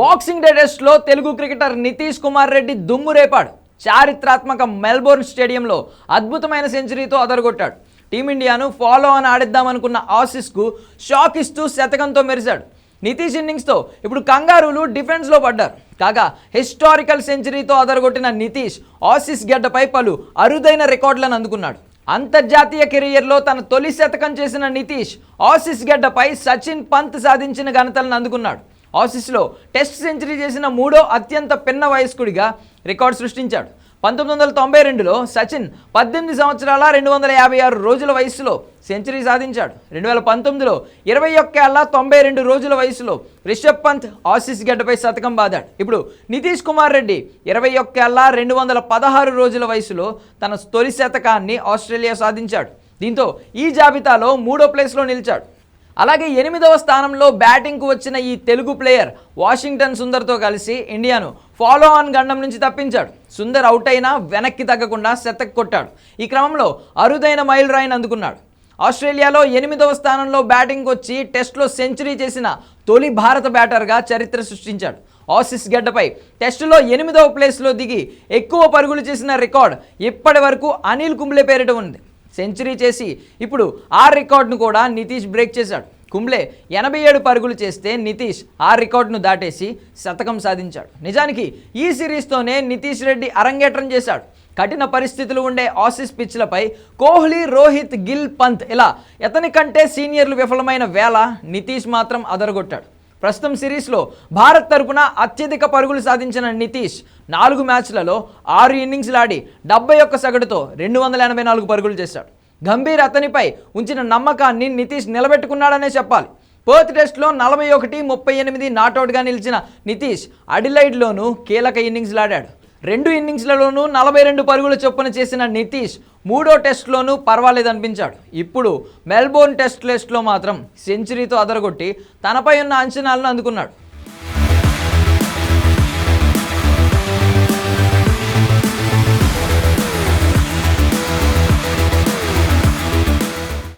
Boxing day టెస్ట్లో Telugu cricketer Nitish Kumar Reddy దుమ్ము రేపాడు. చారిత్రాత్మక మెల్బోర్న్ స్టేడియంలో అద్భుతమైన సెంచరీతో అదరగొట్టాడు. టీమిండియాను ఫాలో అని ఆడిద్దామనుకున్న ఆసిస్కు షాక్ ఇస్తూ శతకంతో మెరిశాడు. నితీష్ ఇన్నింగ్స్తో ఇప్పుడు కంగారులు డిఫెన్స్లో పడ్డారు. కాగా హిస్టారికల్ సెంచరీతో అదరగొట్టిన నితీష్ ఆసిస్ గడ్డపై పలు అరుదైన రికార్డులను అందుకున్నాడు. అంతర్జాతీయ కెరియర్లో తన తొలి శతకం చేసిన నితీష్ ఆసిస్ గడ్డపై సచిన్ పంత్ సాధించిన ఘనతలను అందుకున్నాడు. ఆసీస్లో టెస్ట్ సెంచరీ చేసిన మూడో అత్యంత పిన్న వయస్కుడిగా రికార్డు సృష్టించాడు. పంతొమ్మిది వందల తొంభై రెండులో సచిన్ పద్దెనిమిది సంవత్సరాల రెండు వందల యాభై ఆరు రోజుల వయసులో సెంచరీ సాధించాడు. రెండు వేల పంతొమ్మిదిలో ఇరవై ఒక్కేళ్ళ తొంభై రెండు రోజుల వయసులో రిషబ్ పంత్ ఆసీస్ గడ్డపై శతకం బాదాడు. ఇప్పుడు నితీష్ కుమార్ రెడ్డి ఇరవై ఒక్కేళ్ళ రెండు వందల పదహారు రోజుల వయసులో తన తొలి శతకాన్ని ఆస్ట్రేలియా సాధించాడు. దీంతో ఈ జాబితాలో మూడో ప్లేస్లో నిలిచాడు. అలాగే ఎనిమిదవ స్థానంలో బ్యాటింగ్కు వచ్చిన ఈ తెలుగు ప్లేయర్ వాషింగ్టన్ సుందర్తో కలిసి ఇండియాను ఫాలో ఆన్ గండం నుంచి తప్పించాడు. సుందర్ అవుట్ అయినా వెనక్కి తగ్గకుండా శతక్ కొట్టాడు. ఈ క్రమంలో అరుదైన మైల్ రాయిని అందుకున్నాడు. ఆస్ట్రేలియాలో ఎనిమిదవ స్థానంలో బ్యాటింగ్ వచ్చి టెస్ట్లో సెంచరీ చేసిన తొలి భారత బ్యాటర్గా చరిత్ర సృష్టించాడు. ఆసిస్ గడ్డపై టెస్టులో ఎనిమిదవ ప్లేస్లో దిగి ఎక్కువ పరుగులు చేసిన రికార్డ్ ఇప్పటి వరకు అనిల్ కుంబ్లే పేరిట ఉంది. సెంచరీ చేసి ఇప్పుడు ఆ రికార్డును కూడా నితీష్ బ్రేక్ చేశాడు. కుంబ్లే ఎనభై ఏడు పరుగులు చేస్తే నితీష్ ఆ రికార్డును దాటేసి శతకం సాధించాడు. నిజానికి ఈ సిరీస్తోనే నితీష్ రెడ్డి అరంగేట్రం చేశాడు. కఠిన పరిస్థితులు ఉండే ఆసీస్ పిచ్లపై కోహ్లీ రోహిత్ గిల్ పంత్ ఇలా ఎతని కంటే సీనియర్లు విఫలమైన వేళ నితీష్ మాత్రం అదరగొట్టాడు. ప్రస్తుతం సిరీస్లో భారత్ తరపున అత్యధిక పరుగులు సాధించిన నితీష్ నాలుగు మ్యాచ్లలో ఆరు ఇన్నింగ్స్లు ఆడి డెబ్బై ఒక్క సగటుతో రెండు వందల ఎనభై నాలుగు పరుగులు చేశాడు. గంభీర్ అతనిపై ఉంచిన నమ్మకాన్ని నితీష్ నిలబెట్టుకున్నాడనే చెప్పాలి. పర్త్ టెస్ట్లో నలభై ఒకటి ముప్పై ఎనిమిది నాటౌట్గా నిలిచిన నితీష్ అడిలైడ్లోనూ కీలక ఇన్నింగ్స్లు ఆడాడు. రెండు ఇన్నింగ్స్లలోనూ నలభై రెండు పరుగుల చొప్పున చేసిన నితీష్ మూడో టెస్ట్లోనూ పర్వాలేదనిపించాడు. ఇప్పుడు మెల్బోర్న్ టెస్ట్ టెస్ట్లో మాత్రం సెంచరీతో అదరగొట్టి తనపై ఉన్న అంచనాలను అందుకున్నాడు.